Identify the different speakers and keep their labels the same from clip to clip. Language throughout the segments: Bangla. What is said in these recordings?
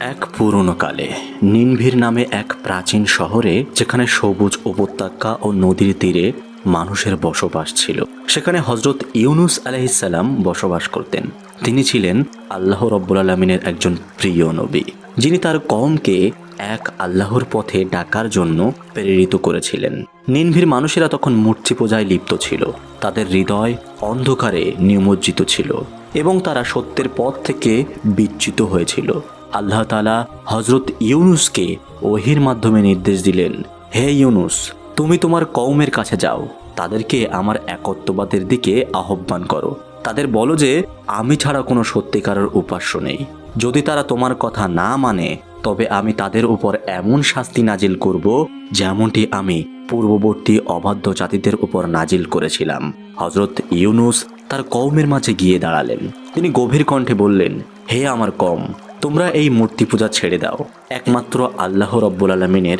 Speaker 1: এক পুরনো কালে নিনভির নামে এক প্রাচীন শহরে যেখানে সবুজ উপত্যকা ও নদীর তীরে মানুষের বসবাস ছিল, সেখানে হজরত ইউনুস আলাইসাল্লাম বসবাস করতেন। তিনি ছিলেন আল্লাহ রব্বুল আলমিনের একজন প্রিয় নবী, যিনি তার কমকে এক আল্লাহর পথে ডাকার জন্য প্রেরিত করেছিলেন। নিনভির মানুষেরা তখন মূর্তি পূজায় লিপ্ত ছিল, তাদের হৃদয় অন্ধকারে নিমজ্জিত ছিল। এবং তারা সত্যের পথ থেকে বিচ্যুত হয়েছিল। আল্লাহ তালা হজরত ইউনুসকে ওহির মাধ্যমে নির্দেশ দিলেন, হে ইউনুস, তুমি তোমার কৌমের কাছে যাও, তাদেরকে আমার একত্ববাদের দিকে আহ্বান করো। তাদের বলো যে, আমি ছাড়া কোনো সত্যিকারের উপাস্য নেই। যদি তারা তোমার কথা না মানে তবে আমি তাদের উপর এমন শাস্তি নাজিল করব, যেমনটি আমি পূর্ববর্তী অবাধ্য জাতিদের উপর নাজিল করেছিলাম। হজরত ইউনুস তার কৌমের মাঝে গিয়ে দাঁড়ালেন। তিনি গভীর কণ্ঠে বললেন, হে আমার কম তোমরা এই মূর্তি পূজা ছেড়ে দাও। একমাত্র আল্লাহ রব্বুল আলমিনের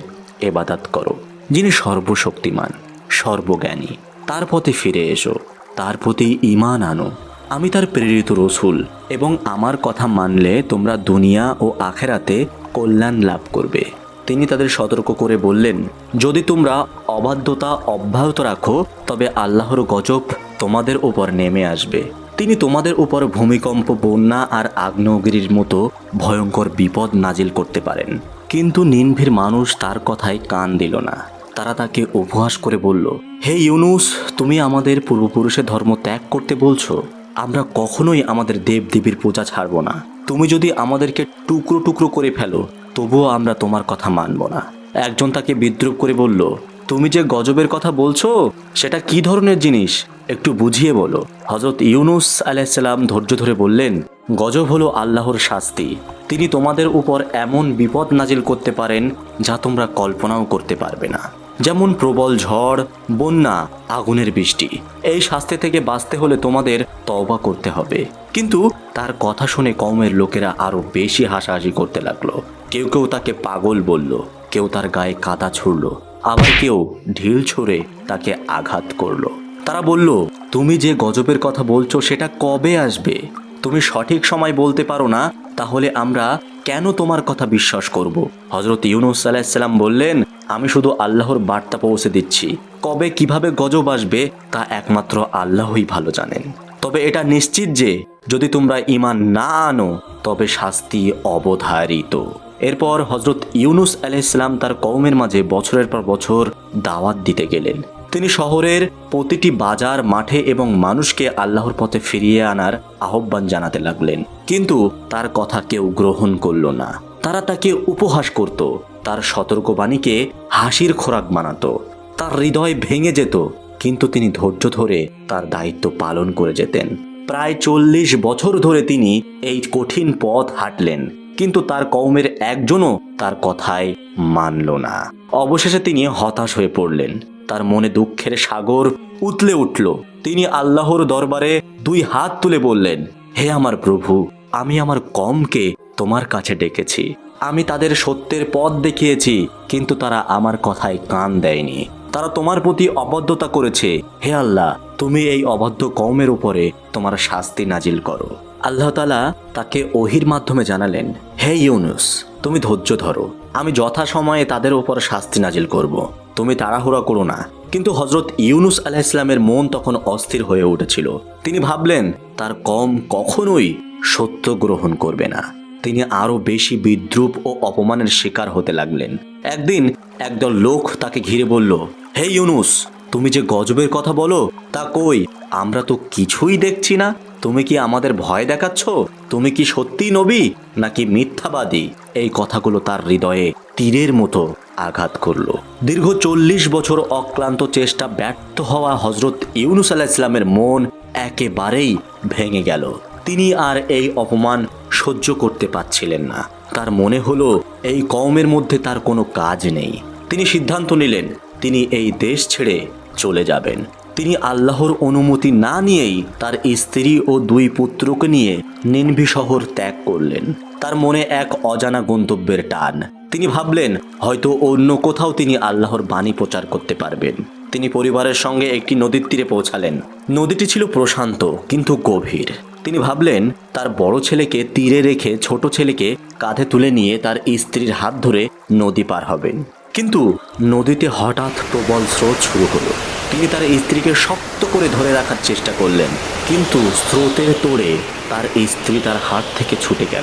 Speaker 1: এবাদাত করো, যিনি সর্বশক্তিমান, সর্বজ্ঞানী। তার পথে ফিরে এসো, তার প্রতি ইমান আনো। আমি তার প্রেরিত রসুল এবং আমার কথা মানলে তোমরা দুনিয়া ও আখেরাতে কল্যাণ লাভ করবে। তিনি তাদের সতর্ক করে বললেন, যদি তোমরা অবাধ্যতা অব্যাহত রাখো, তবে আল্লাহর গজব তোমাদের উপর নেমে আসবে। তিনি তোমাদের উপর ভূমিকম্প, বন্যা আর আগ্নেয়গিরির মতো ভয়ঙ্কর বিপদ নাজিল করতে পারেন। কিন্তু নিনভির মানুষ তার কথায় কান দিল না। তারা তাকে উপহাস করে বলল, হে ইউনুস, তুমি আমাদের পূর্বপুরুষের ধর্ম ত্যাগ করতে বলছো। আমরা কখনোই আমাদের দেব দেবীর পূজা ছাড়ব না। তুমি যদি আমাদেরকে টুকরো টুকরো করে ফেলো, তবুও আমরা তোমার কথা মানব না। একজন তাকে বিদ্রুপ করে বলল তুমি যে গজবের কথা বলছো, সেটা কি ধরনের জিনিস? একটু বুঝিয়ে বলো। হজরত ইউনুস আলাইসাল্লাম ধৈর্য ধরে বললেন, গজব হলো আল্লাহর শাস্তি। তিনি তোমাদের উপর এমন বিপদ নাজিল করতে পারেন, যা তোমরা কল্পনাও করতে পারবে না। যেমন প্রবল ঝড়, বন্যা, আগুনের বৃষ্টি। এই শাস্তি থেকে বাঁচতে হলে তোমাদের তওবা করতে হবে। কিন্তু তার কথা শুনে কমের লোকেরা আরও বেশি হাসাহাসি করতে লাগল। কেউ কেউ তাকে পাগল বলল, কেউ তার গায়ে কাদা ছুড়ল। আবার কেউ ঢিল ছুঁড়ে তাকে আঘাত করল। তারা বলল, তুমি যে গজবের কথা বলছো সেটা কবে আসবে? তুমি সঠিক সময় বলতে পারো না, তাহলে আমরা কেন তোমার কথা বিশ্বাস করব? হজরত ইউনুস আলাহিসাল্লাম বললেন, আমি শুধু আল্লাহর বার্তা পৌঁছে দিচ্ছি। কবে কীভাবে গজব আসবে তা একমাত্র আল্লাহই ভালো জানেন। তবে এটা নিশ্চিত যে যদি তোমরা ইমান না আনো, তবে শাস্তি অবধারিত। এরপর হজরত ইউনুস আলাইসাল্লাম তার কৌমের মাঝে বছরের পর বছর দাওয়াত দিতে গেলেন। তিনি শহরের প্রতিটি বাজার, মাঠে এবং মানুষকে আল্লাহর পথে ফিরিয়ে আনার আহ্বান জানাতে লাগলেন। কিন্তু তার কথা কেউ গ্রহণ করল না। তারা তাকে উপহাস করত। তার সতর্কবাণীকে হাসির খোরাক বানাতো। তার হৃদয় ভেঙে যেত। কিন্তু তিনি ধৈর্য ধরে তার দায়িত্ব পালন করে যেতেন। প্রায় চল্লিশ বছর ধরে তিনি এই কঠিন পথ হাঁটলেন। কিন্তু তার কৌমের একজনও তার কথায় মানল না। অবশেষে তিনি হতাশ হয়ে পড়লেন। তার মনে দুঃখের সাগর উতলে উঠল। তিনি আল্লাহর দরবারে দুই হাত তুলে বললেন, হে আমার প্রভু, আমি আমার কমকে তোমার কাছে ডেকেছি। আমি তাদের সত্যের পথ দেখিয়েছি, কিন্তু তারা আমার কথায় কান দেয়নি। তারা তোমার প্রতি অবদ্ধতা করেছে। হে আল্লাহ, তুমি এই অবাধ্য কৌমের উপরে তোমার শাস্তি নাজিল করো। আল্লাহ তালা তাকে ওহির মাধ্যমে জানালেন, হে ইউনুস, তুমি ধৈর্য ধরো। আমি যথাসময়ে তাদের ওপর শাস্তি নাজিল করব। তুমি তাড়াহুড়া করো না। কিন্তু হজরত ইউনুস আলাহ ইসলামের মন তখন অস্থির হয়ে উঠেছিল। তিনি ভাবলেন, তার কম কখনোই সত্য গ্রহণ করবে না। তিনি আরও বেশি বিদ্রুপ ও অপমানের শিকার হতে লাগলেন। একদিন একদল লোক তাকে ঘিরে বলল, হে ইউনুস, তুমি যে গজবের কথা বলো, তা কই? আমরা তো কিছুই দেখছি না। তুমি কি আমাদের ভয় দেখাচ্ছ? তুমি কি সত্যি নবী নাকি মিথ্যাবাদী? এই কথাগুলো তার হৃদয়ে তীরের মতো আঘাত করল। দীর্ঘ চল্লিশ বছর অক্লান্ত চেষ্টা ব্যর্থ হওয়া হজরত ইউনুস আলাহ ইসলামের মন একেবারেই ভেঙে গেল। তিনি আর এই অপমান সহ্য করতে পারছিলেন না। তার মনে হলো এই কওমের মধ্যে তার কোনো কাজ নেই। তিনি সিদ্ধান্ত নিলেন, তিনি এই দেশ ছেড়ে চলে যাবেন। তিনি আল্লাহর অনুমতি না নিয়েই তার স্ত্রী ও দুই পুত্রকে নিয়ে নিনভি শহর ত্যাগ করলেন। তার মনে এক অজানা গন্তব্যের টান। তিনি ভাবলেন, হয়তো অন্য কোথাও তিনি আল্লাহর বাণী প্রচার করতে পারবেন। তিনি পরিবারের সঙ্গে একটি নদীর তীরে পৌঁছালেন। নদীটি ছিল প্রশান্ত, কিন্তু গভীর। তিনি ভাবলেন, তার বড় ছেলেকে তীরে রেখে ছোট ছেলেকে কাঁধে তুলে নিয়ে তার স্ত্রীর হাত ধরে নদী পার হবেন। কিন্তু নদীতে হঠাৎ প্রবল স্রোত শুরু হলো। তিনি তার স্ত্রীকে শক্ত করে ধরে রাখার চেষ্টা করলেন। কিন্তু স্রোতের তোড়ে তার স্ত্রী তার হাত থেকে ছুটে গেল।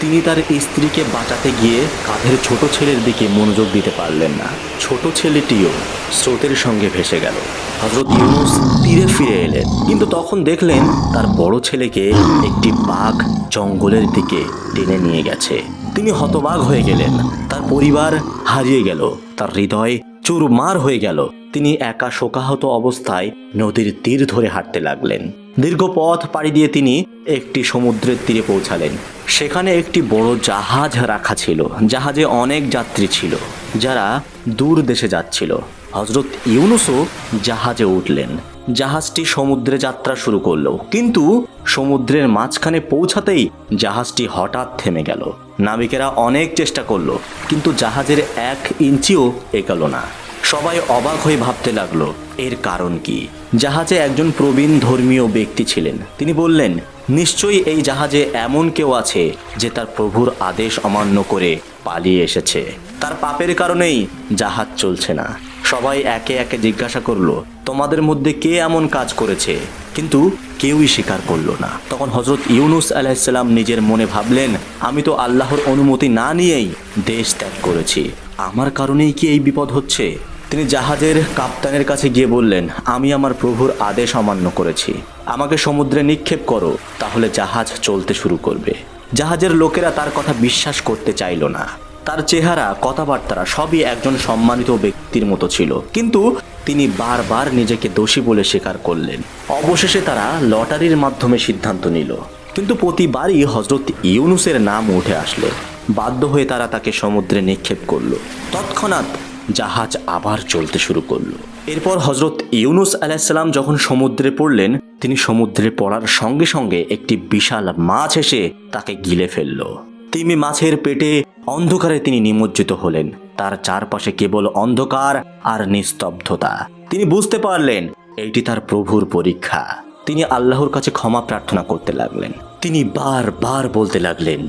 Speaker 1: তিনি তার স্ত্রীকে বাঁচাতে গিয়ে কাঁধের ছোট ছেলের দিকে মনোযোগ দিতে পারলেন না। ছোট ছেলেটিও স্রোতের সঙ্গে ভেসে গেল। হজরত ইউনুস তীরে ফিরে এলেন। কিন্তু তখন দেখলেন তার বড় ছেলেকে একটি বাঘ জঙ্গলের দিকে টেনে নিয়ে গেছে। তিনি হতবাগ হয়ে গেলেন। তার পরিবার হারিয়ে গেল। তার হৃদয় চুরমার হয়ে গেল। তিনি একা শোকাহত অবস্থায় নদীর তীর ধরে হাঁটতে লাগলেন। দীর্ঘ পথ পাড়ি দিয়ে তিনি একটি সমুদ্রের তীরে পৌঁছালেন। সেখানে একটি বড় জাহাজ রাখা ছিল। জাহাজে অনেক যাত্রী ছিল, যারা দূর দেশে যাচ্ছিল। হজরত ইউনুসও জাহাজে উঠলেন। জাহাজটি সমুদ্রে যাত্রা শুরু করল। কিন্তু সমুদ্রের মাঝখানে পৌঁছাতেই জাহাজটি হঠাৎ থেমে গেল। নাবিকেরা অনেক চেষ্টা করল, কিন্তু জাহাজের এক ইঞ্চিও এগোলো না। সবাই অবাক হয়ে ভাবতে লাগল, এর কারণ কি? জাহাজে একজন প্রবীণ ধর্মীয় ব্যক্তি ছিলেন। তিনি বললেন, নিশ্চয়ই এই জাহাজে এমন কেউ আছে যে তার প্রভুর আদেশ অমান্য করে পালিয়ে এসেছে। তার পাপের কারণেই জাহাজ চলছে না। সবাই একে একে জিজ্ঞাসা করল, তোমাদের মধ্যে কে এমন কাজ করেছে? কিন্তু কেউই স্বীকার করল না। তখন হজরত ইউনুস আলাইসাল্লাম নিজের মনে ভাবলেন, আমি তো আল্লাহর অনুমতি না নিয়েই দেশ ত্যাগ করেছি। আমার কারণেই কি এই বিপদ হচ্ছে? তিনি জাহাজের কাপ্তানের কাছে গিয়ে বললেন, আমি আমার প্রভুর আদেশ অমান্য করেছি। আমাকে সমুদ্রে নিক্ষেপ করো, তাহলে জাহাজ চলতে শুরু করবে। জাহাজের লোকেরা তার কথা বিশ্বাস করতে চাইল না। তার চেহারা কথাবার্তা সবই একজন সম্মানিত ব্যক্তির মতো ছিল। কিন্তু তিনি বারবার নিজেকে দোষী বলে স্বীকার করলেন। অবশেষে তারা লটারির মাধ্যমে সিদ্ধান্ত নিল। কিন্তু প্রতিবারই হজরত ইউনুসের নাম উঠে আসলে। বাধ্য হয়ে তারা তাকে সমুদ্রে নিক্ষেপ করল। তৎক্ষণাৎ জাহাজ আবার চলতে শুরু করল। এরপর হজরত ইউনুস আলাইসাল্লাম যখন সমুদ্রে পড়লেন, তিনি সমুদ্রে পড়ার সঙ্গে সঙ্গে একটি বিশাল মাছ এসে তাকে গিলে ফেলল। তিমি মাছের পেটে অন্ধকারে তিনি নিমজ্জিত হলেন। তার চারপাশে কেবল অন্ধকার আর নিস্তব্ধতা। তিনি বুঝতে পারলেন, এইটি তার প্রভুর পরীক্ষা। তিনি আল্লাহর কাছে ক্ষমা প্রার্থনা করতে লাগলেন। তিনি বারবার বলতে লাগলেন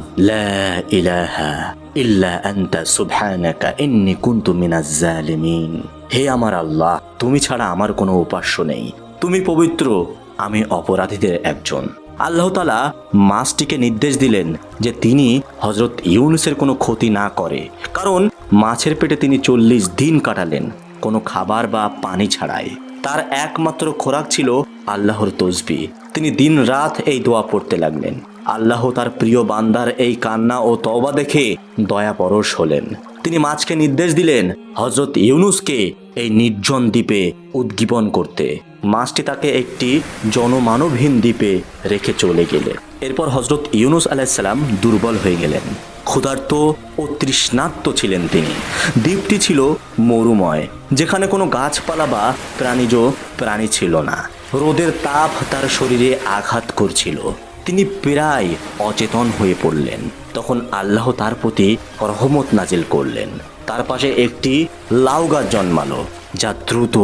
Speaker 1: হে আমার আল্লাহ, তুমি ছাড়া আমার কোনো উপাস্য নেই। তুমি পবিত্র, আমি অপরাধীদের একজন। আল্লাহ তালা মাছটিকে নির্দেশ দিলেন যে তিনি হজরত ইউনুসের কোনো ক্ষতি না করে, কারণ মাছের পেটে তিনি চল্লিশ দিন কাটালেন, কোনো খাবার বা পানি ছাড়াই। তার একমাত্র খোরাক ছিল আল্লাহর তসবি। তিনি দিন রাত এই দোয়া পড়তে লাগলেন। আল্লাহ তার প্রিয় বান্দার এই কান্না ও তওবা দেখে দয়া পরশ হলেন। তিনি মাছকে নির্দেশ দিলেন হজরত ইউনুসকে এই নির্জন দ্বীপে উদ্গীপন করতে। মাছটি তাকে একটি জনমানবহীন দ্বীপে রেখে চলে গেলে। এরপর হজরত ইউনুস আলাইসাল্লাম দুর্বল হয়ে গেলেন। ক্ষুধার্ত ও তৃষ্ণার্ত ছিলেন তিনি। দ্বীপটি ছিল মরুময়, যেখানে কোনো গাছপালা বা প্রাণীজ প্রাণী ছিল না। রোদের তাপ তার শরীরে আঘাত করছিল। তিনি প্রায় অচেতন হয়ে পড়লেন। তখন আল্লাহ তার প্রতি রহমত নাজিল করলেন। তার পাশে একটি লাউ গাছ জন্মালো, যা দ্রুত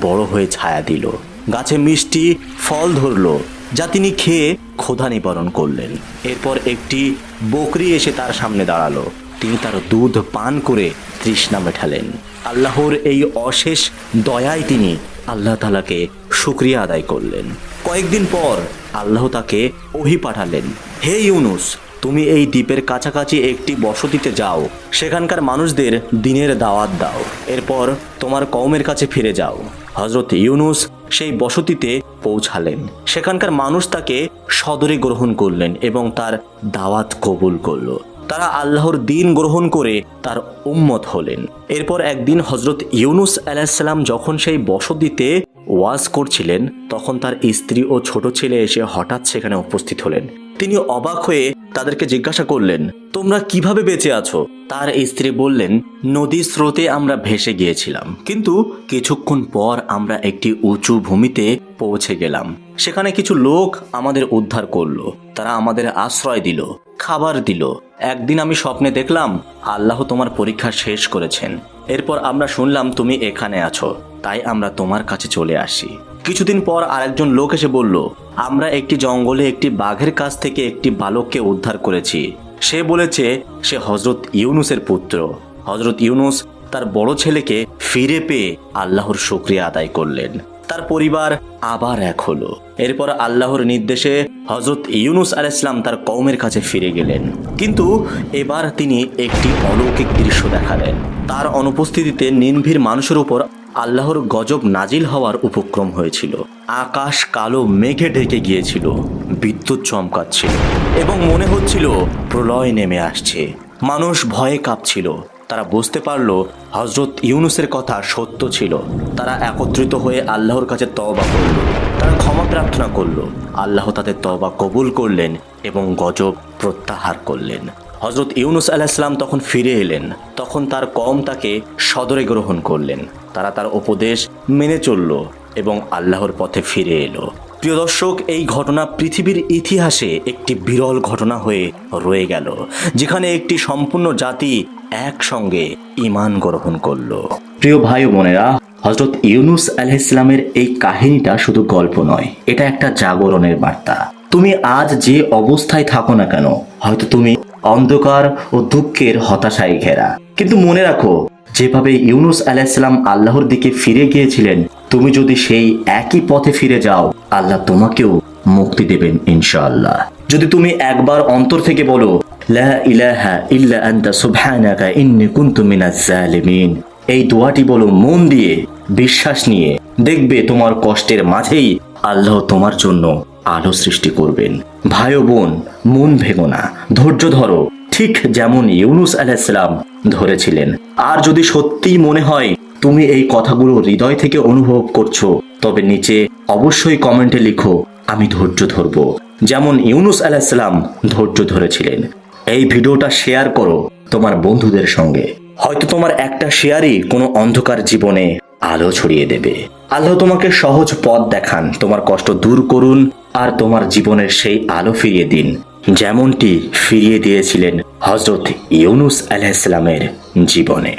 Speaker 1: বড় হয়ে ছায়া দিল। গাছে মিষ্টি ফল ধরলো, যা তিনি খেয়ে ক্ষুধা নিবারণ করলেন। এরপর একটি বকরি এসে তার সামনে দাঁড়াল। তিনি তার দুধ পান করে তৃষ্ণা মেটালেন। আল্লাহর এই অশেষ দয়ায় তিনি আল্লাহ তালাকে শুক্রিয়া আদায় করলেন। কয়েকদিন পর আল্লাহ তাকে ওহি পাঠালেন, হে ইউনুস, তুমি এই দ্বীপের কাছাকাছি একটি বসতিতে যাও, সেখানকার মানুষদের দিনের দাওয়াত দাও, এরপর তোমার কওমের কাছে ফিরে যাও। হজরত ইউনুস সেই বসতিতে পৌঁছালেন। সেখানকার মানুষ তাকে সদরে গ্রহণ করলেন এবং তার দাওয়াত কবুল করল। তারা আল্লাহর দিন গ্রহণ করে তার উম্মত হলেন। এরপর একদিন হজরত ইউনুস আলাহিসাল্লাম যখন সেই বসতিতে ওয়াজ করছিলেন, তখন তার স্ত্রী ও ছোট ছেলে এসে হঠাৎ সেখানে উপস্থিত হলেন। তিনি অবাক হয়ে তাদেরকে জিজ্ঞাসা করলেন, তোমরা কীভাবে বেঁচে আছো? তার স্ত্রী বললেন, নদীর স্রোতে আমরা ভেসে গিয়েছিলাম, কিন্তু কিছুক্ষণ পর আমরা একটি উঁচু ভূমিতে পৌঁছে গেলাম। সেখানে কিছু লোক আমাদের উদ্ধার করল, তারা আমাদের আশ্রয় দিল, খাবার দিল। একদিন আমি স্বপ্নে দেখলাম, আল্লাহ তোমার পরীক্ষা শেষ করেছেন। এরপর আমরা শুনলাম, তুমি এখানে আছো। তাই আমরা তোমার কাছে চলে আসি। কিছুদিন পর আরেকজন লোক এসে বলল, আমরা একটি জঙ্গলে একটি বাঘের কাছ থেকে একটি বালককে উদ্ধার করেছি। সে বলেছে, সে হজরত ইউনুসের পুত্র। হজরত ইউনুস তার বড় ছেলেকে ফিরে পেয়ে আল্লাহর শুক্রিয়া আদায় করলেন। তার পরিবার আবার এক হলো। এরপর আল্লাহর নির্দেশে হজরত ইউনুস আল ইসলাম তার কৌমের কাছে ফিরে গেলেন। কিন্তু এবার তিনি একটি অলৌকিক দৃশ্য দেখালেন। তার অনুপস্থিতিতে নিনভির মানুষের উপর আল্লাহর গজব নাজিল হওয়ার উপক্রম হয়েছিল। আকাশ কালো মেঘে ঢেকে গিয়েছিল, বিদ্যুৎ চমকাচ্ছিল এবং মনে হচ্ছিল প্রলয় নেমে আসছে। মানুষ ভয়ে কাঁপছিল। তারা বুঝতে পারল হজরত ইউনুসের কথা সত্য ছিল। তারা একত্রিত হয়ে আল্লাহর কাছে তওবা করল। তারা ক্ষমা প্রার্থনা করল। আল্লাহ তাদের তওবা কবুল করলেন এবং গজব প্রত্যাহার করলেন। হজরত ইউনুস আলাহিসাল্লাম তখন ফিরে এলেন। তখন তার কম তাকে সদরে গ্রহণ করলেন। তারা তার উপদেশ মেনে চলল এবং আল্লাহর পথে ফিরে এলো। প্রিয় দর্শক, এই ঘটনা পৃথিবীর ইতিহাসে একটি বিরল ঘটনা হয়ে রয়ে গেল, যেখানে একটি সম্পূর্ণ জাতি একসঙ্গে ইমান গ্রহণ করল। প্রিয় ভাই বোনেরা হজরত ইউনুস আলাইহিসলামের এই কাহিনীটা শুধু গল্প নয়, এটা একটা জাগরণের বার্তা। তুমি আজ যে অবস্থায় থাকো না কেন, হয়তো তুমি অন্ধকার ও দুঃখের হতাশায় ঘেরা। কিন্তু মনে রাখো, যেভাবে ইউনুস আলাইসাল্লাম আল্লাহর দিকে ফিরে গিয়েছিলেন, তুমি যদি সেই একই পথে ফিরে যাও আল্লাহ তোমাকেও মুক্তি দেবেন ইনশাআল্লাহ। যদি তুমি একবার অন্তর থেকে বলো এই দোয়াটি বলো মন দিয়ে, বিশ্বাস নিয়ে। দেখবে তোমার কষ্টের মাঝেই আল্লাহ তোমার জন্য আলো সৃষ্টি করবেন। ভাই বোন, মন ভেঙো না। ধৈর্য ধরো, ঠিক যেমন ইউনুস আলাইসালাম ধরেছিলেন। আর যদি সত্যিই মনে হয়, তুমি এই কথাগুলো হৃদয় থেকে অনুভব করছ তবে নিচে অবশ্যই কমেন্টে লিখো, আমি ধৈর্য ধরবো। যেমন ইউনুস আলাইসালাম ধৈর্য ধরেছিলেন। এই ভিডিওটা শেয়ার করো তোমার বন্ধুদের সঙ্গে। হয়তো তোমার একটা শেয়ারই কোনো অন্ধকার জীবনে আলো ছড়িয়ে দেবে। আল্লাহ তোমাকে সহজ পথ দেখান, তোমার কষ্ট দূর করুন আর তোমার জীবনের সেই আলো ফিরিয়ে দিন। যেমনটি ফিরিয়ে দিয়েছিলেন হজরত ইউনুস আলাইসালামের জীবনে।